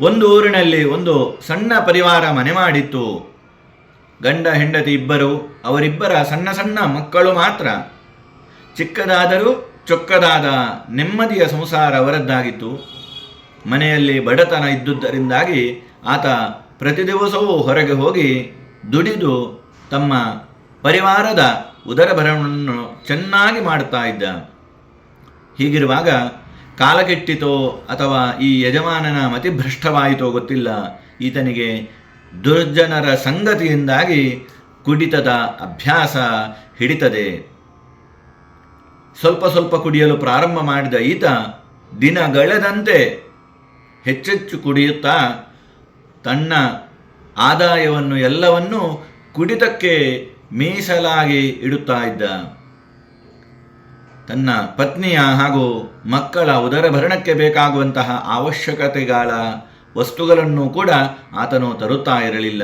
ಒಂದು ಊರಿನಲ್ಲಿ ಒಂದು ಸಣ್ಣ ಪರಿವಾರ ಮನೆ ಮಾಡಿತ್ತು. ಗಂಡ ಹೆಂಡತಿ ಇಬ್ಬರು, ಅವರಿಬ್ಬರ ಸಣ್ಣ ಸಣ್ಣ ಮಕ್ಕಳು ಮಾತ್ರ. ಚಿಕ್ಕದಾದರೂ ಚೊಕ್ಕದಾದ ನೆಮ್ಮದಿಯ ಸಂಸಾರ ಅವರದ್ದಾಗಿತ್ತು. ಮನೆಯಲ್ಲಿ ಬಡತನ ಇದ್ದುದರಿಂದಾಗಿ ಆತ ಪ್ರತಿ ದಿವಸವೂ ಹೊರಗೆ ಹೋಗಿ ದುಡಿದು ತಮ್ಮ ಪರಿವಾರದ ಉದರಭರಣವನ್ನು ಚೆನ್ನಾಗಿ ಮಾಡುತ್ತಾ ಇದ್ದ. ಹೀಗಿರುವಾಗ ಕಾಲಕೆಟ್ಟಿತೋ ಅಥವಾ ಈ ಯಜಮಾನನ ಮತಿಭ್ರಷ್ಟವಾಯಿತೋ ಗೊತ್ತಿಲ್ಲ, ಈತನಿಗೆ ದುರ್ಜನರ ಸಂಗತಿಯಿಂದಾಗಿ ಕುಡಿತದ ಅಭ್ಯಾಸ ಹಿಡಿತದೆ. ಸ್ವಲ್ಪ ಸ್ವಲ್ಪ ಕುಡಿಯಲು ಪ್ರಾರಂಭ ಮಾಡಿದ ಈತ ದಿನಗಳೆದಂತೆ ಹೆಚ್ಚೆಚ್ಚು ಕುಡಿಯುತ್ತಾ ತನ್ನ ಆದಾಯವನ್ನು ಎಲ್ಲವನ್ನೂ ಕುಡಿತಕ್ಕೆ ಮೀಸಲಾಗಿ ಇಡುತ್ತಾ ಇದ್ದ. ತನ್ನ ಪತ್ನಿಯ ಹಾಗೂ ಮಕ್ಕಳ ಉದರಭರಣಕ್ಕೆ ಬೇಕಾಗುವಂತಹ ಅವಶ್ಯಕತೆಗಳ ವಸ್ತುಗಳನ್ನು ಕೂಡ ಆತನು ತರುತ್ತಾ ಇರಲಿಲ್ಲ.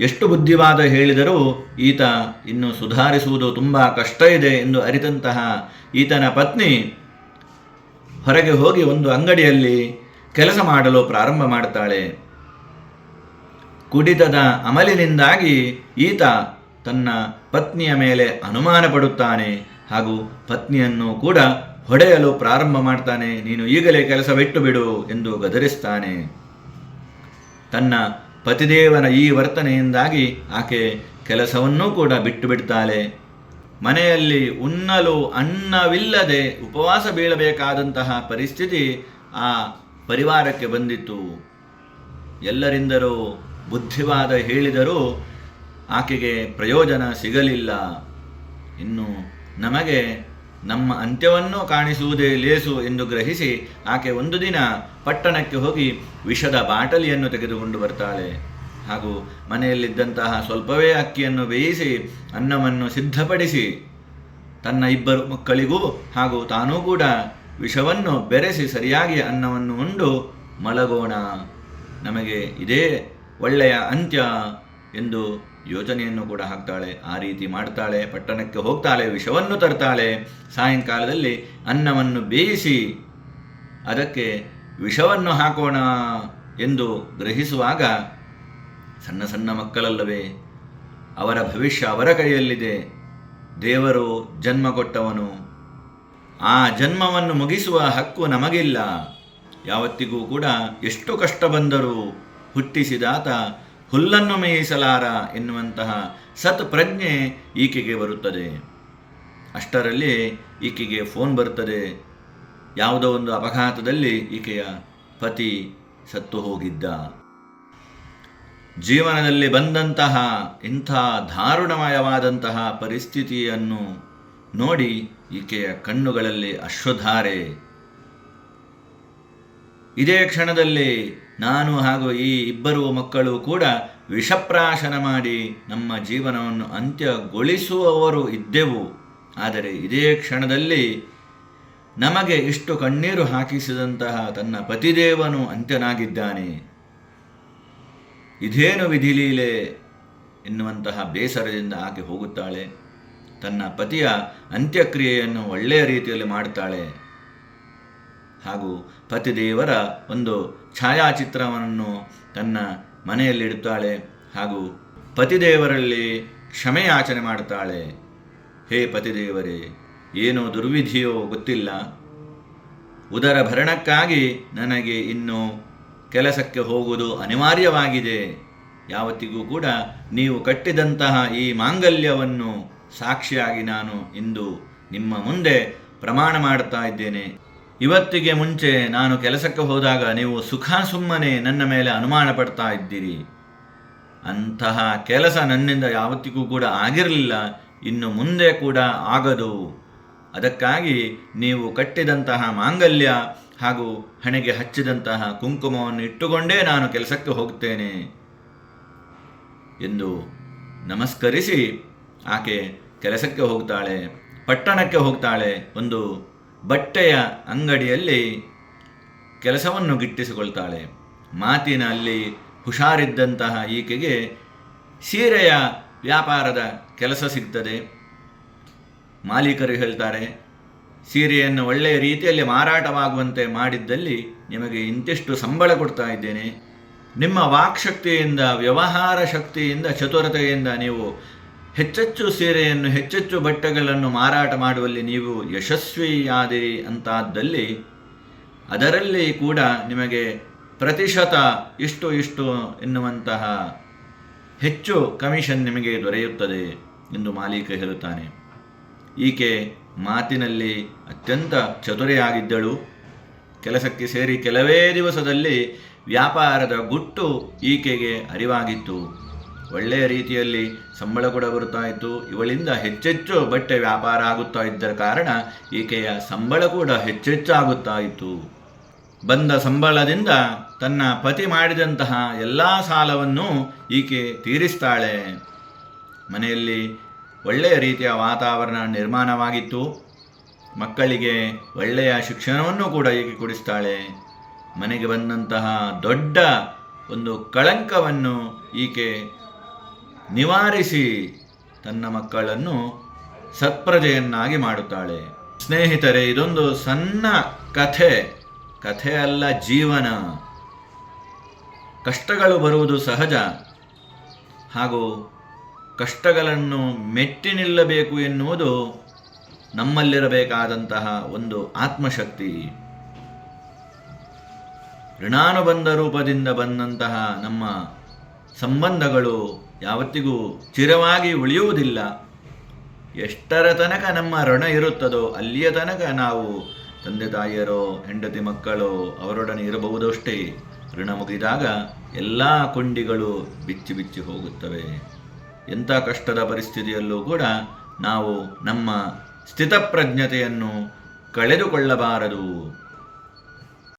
ಎಷ್ಟು ಬುದ್ಧಿವಾದ ಹೇಳಿದರೂ ಈತ ಇನ್ನು ಸುಧಾರಿಸುವುದು ತುಂಬ ಕಷ್ಟ ಇದೆ ಎಂದು ಅರಿತಂತಹ ಈತನ ಪತ್ನಿ ಹೊರಗೆ ಹೋಗಿ ಒಂದು ಅಂಗಡಿಯಲ್ಲಿ ಕೆಲಸ ಮಾಡಲು ಪ್ರಾರಂಭ ಮಾಡುತ್ತಾಳೆ ಕುಡಿತದ ಅಮಲಿನಿಂದಾಗಿ ಈತ ತನ್ನ ಪತ್ನಿಯ ಮೇಲೆ ಅನುಮಾನ ಪಡುತ್ತಾನೆ ಹಾಗೂ ಪತ್ನಿಯನ್ನು ಕೂಡ ಹೊಡೆಯಲು ಪ್ರಾರಂಭ ಮಾಡ್ತಾನೆ. ನೀನು ಈಗಲೇ ಕೆಲಸ ಬಿಟ್ಟು ಬಿಡು ಎಂದು ಗದರಿಸ್ತಾನೆ. ತನ್ನ ಪತಿದೇವನ ಈ ವರ್ತನೆಯಿಂದಾಗಿ ಆಕೆ ಕೆಲಸವನ್ನೂ ಕೂಡ ಬಿಟ್ಟು ಬಿಡ್ತಾಳೆ. ಮನೆಯಲ್ಲಿ ಉಣ್ಣಲು ಅನ್ನವಿಲ್ಲದೆ ಉಪವಾಸ ಬೀಳಬೇಕಾದಂತಹ ಪರಿಸ್ಥಿತಿ ಆ ಪರಿವಾರಕ್ಕೆ ಬಂದಿತ್ತು. ಎಲ್ಲರಿಂದಲೂ ಬುದ್ಧಿವಾದ ಹೇಳಿದರೂ ಆಕೆಗೆ ಪ್ರಯೋಜನ ಸಿಗಲಿಲ್ಲ. ಇನ್ನು ನಮಗೆ ನಮ್ಮ ಅಂತ್ಯವನ್ನು ಕಾಣಿಸುವುದೇ ಲೇಸು ಎಂದು ಗ್ರಹಿಸಿ ಆಕೆ ಒಂದು ದಿನ ಪಟ್ಟಣಕ್ಕೆ ಹೋಗಿ ವಿಷದ ಬಾಟಲಿಯನ್ನು ತೆಗೆದುಕೊಂಡು ಬರ್ತಾಳೆ. ಹಾಗೂ ಮನೆಯಲ್ಲಿದ್ದಂತಹ ಸ್ವಲ್ಪವೇ ಅಕ್ಕಿಯನ್ನು ಬೇಯಿಸಿ ಅನ್ನವನ್ನು ಸಿದ್ಧಪಡಿಸಿ ತನ್ನ ಇಬ್ಬರು ಮಕ್ಕಳಿಗೂ ಹಾಗೂ ತಾನೂ ಕೂಡ ವಿಷವನ್ನು ಬೆರೆಸಿ ಸರಿಯಾಗಿ ಅನ್ನವನ್ನು ಉಂಡು ಮಲಗೋಣ. ನಮಗೆ ಇದೇ ಒಳ್ಳೆಯ ಅಂತ್ಯ ಎಂದು ಯೋಚನೆಯನ್ನು ಕೂಡ ಹಾಕ್ತಾಳೆ, ಆ ರೀತಿ ಮಾಡ್ತಾಳೆ, ಪಟ್ಟಣಕ್ಕೆ ಹೋಗ್ತಾಳೆ, ವಿಷವನ್ನು ತರ್ತಾಳೆ. ಸಾಯಂಕಾಲದಲ್ಲಿ ಅನ್ನವನ್ನು ಬೇಯಿಸಿ ಅದಕ್ಕೆ ವಿಷವನ್ನು ಹಾಕೋಣ ಎಂದು ಗ್ರಹಿಸುವಾಗ ಸಣ್ಣ ಸಣ್ಣ ಮಕ್ಕಳಲ್ಲವೇ, ಅವರ ಭವಿಷ್ಯ ಅವರ ಕೈಯಲ್ಲಿದೆ. ದೇವರು ಜನ್ಮ ಕೊಟ್ಟವನು. ಆ ಜನ್ಮವನ್ನು ಮುಗಿಸುವ ಹಕ್ಕು ನಮಗಿಲ್ಲ. ಯಾವತ್ತಿಗೂ ಕೂಡ ಎಷ್ಟು ಕಷ್ಟ ಬಂದರೂ ಹುಟ್ಟಿಸಿದಾತ ಹುಲ್ಲನ್ನು ಮೇಯಿಸಲಾರ ಎನ್ನುವಂತಹ ಸತ್ ಪ್ರಜ್ಞೆ ಈಕೆಗೆ ಬರುತ್ತದೆ. ಅಷ್ಟರಲ್ಲಿ ಈಕೆಗೆ ಫೋನ್ ಬರುತ್ತದೆ ಯಾವುದೋ ಒಂದು ಅಪಘಾತದಲ್ಲಿ ಈಕೆಯ ಪತಿ ಸತ್ತು ಹೋಗಿದ್ದ. ಜೀವನದಲ್ಲಿ ಬಂದಂತಹ ಇಂಥ ದಾರುಣಮಯವಾದಂತಹ ಪರಿಸ್ಥಿತಿಯನ್ನು ನೋಡಿ ಈಕೆಯ ಕಣ್ಣುಗಳಲ್ಲಿ ಅಶ್ವಧಾರೆ. ಇದೇ ಕ್ಷಣದಲ್ಲಿ ನಾನು ಹಾಗೂ ಈ ಇಬ್ಬರು ಮಕ್ಕಳು ಕೂಡ ವಿಷಪ್ರಾಶನ ಮಾಡಿ ನಮ್ಮ ಜೀವನವನ್ನು ಅಂತ್ಯಗೊಳಿಸುವವರು ಇದ್ದೆವು. ಆದರೆ ಇದೇ ಕ್ಷಣದಲ್ಲಿ ನಮಗೆ ಇಷ್ಟು ಕಣ್ಣೀರು ಹಾಕಿಸಿದಂತಹ ತನ್ನ ಪತಿದೇವನು ಅಂತ್ಯನಾಗಿದ್ದಾನೆ. ಇದೇನು ವಿಧಿಲೀಲೆ ಎನ್ನುವಂತಹ ಬೇಸರದಿಂದ ಆಕೆ ಹೋಗುತ್ತಾಳೆ. ತನ್ನ ಪತಿಯ ಅಂತ್ಯಕ್ರಿಯೆಯನ್ನು ಒಳ್ಳೆಯ ರೀತಿಯಲ್ಲಿ ಮಾಡುತ್ತಾಳೆ. ಹಾಗೂ ಪತಿದೇವರ ಒಂದು ಛಾಯಾಚಿತ್ರವನ್ನು ತನ್ನ ಮನೆಯಲ್ಲಿಡುತ್ತಾಳೆ ಹಾಗೂ ಪತಿದೇವರಲ್ಲಿ ಕ್ಷಮೆಯಾಚನೆ ಮಾಡುತ್ತಾಳೆ. ಹೇ ಪತಿದೇವರೇ, ಏನು ದುರ್ವಿಧಿಯೋ ಗೊತ್ತಿಲ್ಲ. ಉದರ ಭರಣಕ್ಕಾಗಿ ನನಗೆ ಇನ್ನು ಕೆಲಸಕ್ಕೆ ಹೋಗುವುದು ಅನಿವಾರ್ಯವಾಗಿದೆ. ಯಾವತ್ತಿಗೂ ಕೂಡ ನೀವು ಕಟ್ಟಿದಂತಹ ಈ ಮಾಂಗಲ್ಯವನ್ನು ಸಾಕ್ಷಿಯಾಗಿ ನಾನು ಇಂದು ನಿಮ್ಮ ಮುಂದೆ ಪ್ರಮಾಣ ಮಾಡುತ್ತಾ ಇದ್ದೇನೆ. ಇವತ್ತಿಗೆ ಮುಂಚೆ ನಾನು ಕೆಲಸಕ್ಕೆ ಹೋದಾಗ ನೀವು ಸುಖ ಸುಮ್ಮನೆ ನನ್ನ ಮೇಲೆ ಅನುಮಾನ ಪಡ್ತಾ ಇದ್ದೀರಿ. ಅಂತಹ ಕೆಲಸ ನನ್ನಿಂದ ಯಾವತ್ತಿಗೂ ಕೂಡ ಆಗಿರಲಿಲ್ಲ, ಇನ್ನು ಮುಂದೆ ಕೂಡ ಆಗದು. ಅದಕ್ಕಾಗಿ ನೀವು ಕಟ್ಟಿದಂತಹ ಮಾಂಗಲ್ಯ ಹಾಗೂ ಹಣೆಗೆ ಹಚ್ಚಿದಂತಹ ಕುಂಕುಮವನ್ನು ಇಟ್ಟುಕೊಂಡೇ ನಾನು ಕೆಲಸಕ್ಕೆ ಹೋಗ್ತೇನೆ ಎಂದು ನಮಸ್ಕರಿಸಿ ಆಕೆ ಕೆಲಸಕ್ಕೆ ಹೋಗ್ತಾಳೆ, ಪಟ್ಟಣಕ್ಕೆ ಹೋಗ್ತಾಳೆ ಒಂದು ಬಟ್ಟೆಯ ಅಂಗಡಿಯಲ್ಲಿ ಕೆಲಸವನ್ನು ಗಿಟ್ಟಿಸಿಕೊಳ್ತಾಳೆ. ಮಾತಿನಲ್ಲಿ ಹುಷಾರಿದ್ದಂತಹ ಈಕೆಗೆ ಸೀರೆಯ ವ್ಯಾಪಾರದ ಕೆಲಸ ಸಿಗ್ತದೆ. ಮಾಲೀಕರು ಹೇಳ್ತಾರೆ, ಸೀರೆಯನ್ನು ಒಳ್ಳೆಯ ರೀತಿಯಲ್ಲಿ ಮಾರಾಟವಾಗುವಂತೆ ಮಾಡಿದ್ದಲ್ಲಿ ನಿಮಗೆ ಇಂತಿಷ್ಟು ಸಂಬಳ ಕೊಡ್ತಾ ಇದ್ದೇನೆ. ನಿಮ್ಮ ವಾಕ್ಶಕ್ತಿಯಿಂದ, ವ್ಯವಹಾರ ಶಕ್ತಿಯಿಂದ, ಚತುರತೆಯಿಂದ ನೀವು ಹೆಚ್ಚೆಚ್ಚು ಸೀರೆಯನ್ನು, ಹೆಚ್ಚೆಚ್ಚು ಬಟ್ಟೆಗಳನ್ನು ಮಾರಾಟ ಮಾಡುವಲ್ಲಿ ನೀವು ಯಶಸ್ವಿಯಾದಿರಿ ಅಂತಾದಲ್ಲಿ ಅದರಲ್ಲಿ ಕೂಡ ನಿಮಗೆ ಪ್ರತಿಶತ ಇಷ್ಟು ಇಷ್ಟು ಎನ್ನುವಂತಹ ಹೆಚ್ಚು ಕಮಿಷನ್ ನಿಮಗೆ ದೊರೆಯುತ್ತದೆ ಎಂದು ಮಾಲೀಕ ಹೇಳುತ್ತಾನೆ. ಈಕೆ ಮಾತಿನಲ್ಲಿ ಅತ್ಯಂತ ಚತುರೆಯಾಗಿದ್ದಳು ಕೆಲಸಕ್ಕೆ ಸೇರಿ ಕೆಲವೇ ದಿವಸದಲ್ಲಿ ವ್ಯಾಪಾರದ ಗುಟ್ಟು ಈಕೆಗೆ ಅರಿವಾಗಿತ್ತು. ಒಳ್ಳೆಯ ರೀತಿಯಲ್ಲಿ ಸಂಬಳ ಕೂಡ ಬರುತ್ತಾ ಇತ್ತು. ಇವಳಿಂದ ಹೆಚ್ಚೆಚ್ಚು ಬಟ್ಟೆ ವ್ಯಾಪಾರ ಆಗುತ್ತಾ ಇದ್ದರ ಕಾರಣ ಈಕೆಯ ಸಂಬಳ ಕೂಡ ಹೆಚ್ಚೆಚ್ಚಾಗುತ್ತಾ ಇತ್ತು. ಬಂದ ಸಂಬಳದಿಂದ ತನ್ನ ಪತಿ ಮಾಡಿದಂತಹ ಎಲ್ಲ ಸಾಲವನ್ನು ಈಕೆ ತೀರಿಸ್ತಾಳೆ. ಮನೆಯಲ್ಲಿ ಒಳ್ಳೆಯ ರೀತಿಯ ವಾತಾವರಣ ನಿರ್ಮಾಣವಾಗಿತ್ತು. ಮಕ್ಕಳಿಗೆ ಒಳ್ಳೆಯ ಶಿಕ್ಷಣವನ್ನು ಕೂಡ ಈಕೆ ಕೊಡಿಸ್ತಾಳೆ. ಮನೆಗೆ ಬಂದಂತಹ ದೊಡ್ಡ ಒಂದು ಕಳಂಕವನ್ನು ಈಕೆ ನಿವಾರಿಸಿ ತನ್ನ ಮಕ್ಕಳನ್ನು ಸತ್ಪ್ರಜೆಯನ್ನಾಗಿ ಮಾಡುತ್ತಾಳೆ. ಸ್ನೇಹಿತರೆ, ಇದೊಂದು ಸಣ್ಣ ಕಥೆ. ಕಥೆ ಅಲ್ಲ, ಜೀವನ. ಕಷ್ಟಗಳು ಬರುವುದು ಸಹಜ. ಹಾಗೂ ಕಷ್ಟಗಳನ್ನು ಮೆಟ್ಟಿ ನಿಲ್ಲಬೇಕು ಎನ್ನುವುದು ನಮ್ಮಲ್ಲಿರಬೇಕಾದಂತಹ ಒಂದು ಆತ್ಮಶಕ್ತಿ. ಋಣಾನುಬಂಧ ರೂಪದಿಂದ ಬಂದಂತಹ ನಮ್ಮ ಸಂಬಂಧಗಳು ಯಾವತ್ತಿಗೂ ಚಿರವಾಗಿ ಉಳಿಯುವುದಿಲ್ಲ. ಎಷ್ಟರ ತನಕ ನಮ್ಮ ಋಣ ಇರುತ್ತದೋ ಅಲ್ಲಿಯ ತನಕ ನಾವು ತಂದೆ ತಾಯಿಯರೋ, ಹೆಂಡತಿ ಮಕ್ಕಳು ಅವರೊಡನೆ ಇರಬಹುದಷ್ಟೇ. ಋಣ ಮುಗಿದಾಗ ಎಲ್ಲ ಕೊಂಡಿಗಳು ಬಿಚ್ಚಿ ಬಿಚ್ಚಿ ಹೋಗುತ್ತವೆ. ಎಂಥ ಕಷ್ಟದ ಪರಿಸ್ಥಿತಿಯಲ್ಲೂ ಕೂಡ ನಾವು ನಮ್ಮ ಸ್ಥಿತಪ್ರಜ್ಞತೆಯನ್ನು ಕಳೆದುಕೊಳ್ಳಬಾರದು.